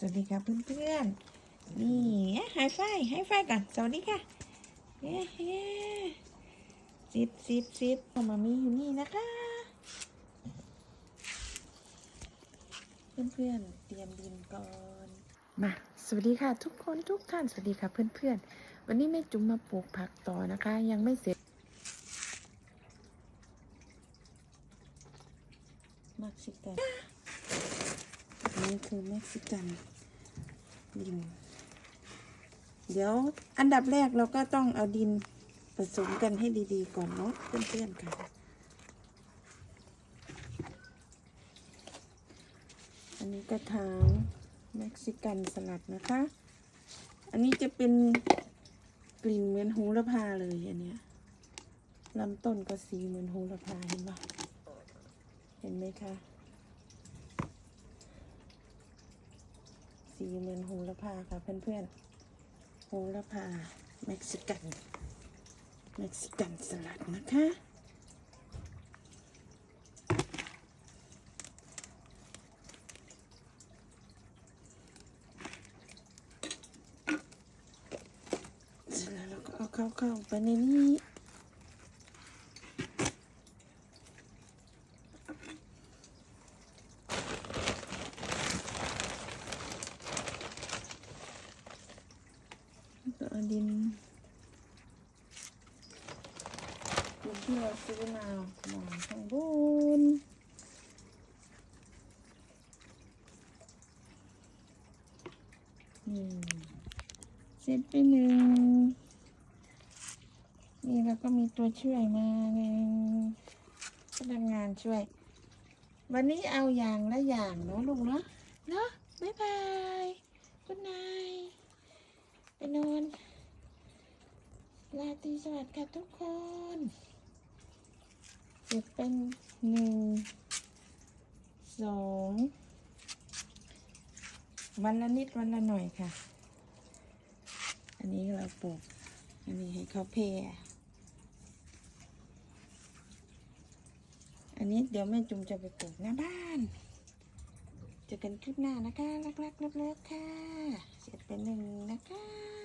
สวัสดีค่ะเพื่อนๆ นี่ไฮไฟไฮไฟก่อน สวัสดีค่ะเย้เย้ซิปซิปซิปมามีอยู่นี่นะคะ เพื่อนๆ เตรียมดินก่อน มา สวัสดีค่ะทุกคนทุกท่าน สวัสดีค่ะเพื่อนๆ วันนี้แม่จุ๋มมาปลูกผักต่อนะคะ ยังไม่เสร็จเม็กซิกันอั นี้คือเม็กซิกันดิน เดี๋ยวอันดับแรกเราก็ต้องเอาดินผสมกันให้ดีๆ ก่อนเนาะเพื่อนๆค่ะ อันนี้กระถางเม็กซิกันสลัดนะคะ อันนี้จะเป็นกลิ่นเหมือนโหระพาเลยอันเนี้ยลำต้นก็สีเหมือนโหระพาเห็นปะเห็นไหมคะ สีเหมือนโหระพาค่ะเพื่อนๆโหระพาเม็กซิกันเม็กซิกันสลัดนะคะเสร็จแล้วเราก็เอาเข้าเข้าไปในนี้ ก็เอา ดินดินที่เราซื้อมาหมอนข้างบนนี่เสร็จไปหนึ่งนี่เราก็มีตัวช่วยมาหนึ่งพนักงานช่วย วันนี้เอาอย่างละอย่างเนาะลูกเนาะเนาะบ๊ายบายคุณนายไปนอน ราตรีสวัสดิ์ค่ะทุกคนเก็บเป็นหนึ่งสองวันละนิดวันละหน่อยค่ะ อันนี้เราปลูก อันนี้ให้เขาเพยอันนี้เดี๋ยวแม่จุ่มจะไปปลูกหน้าบ้านจอกันคลิปหน้านะคะ รักๆเลิฟๆค่ะ เสร็จเป็นหนึ่งนะคะ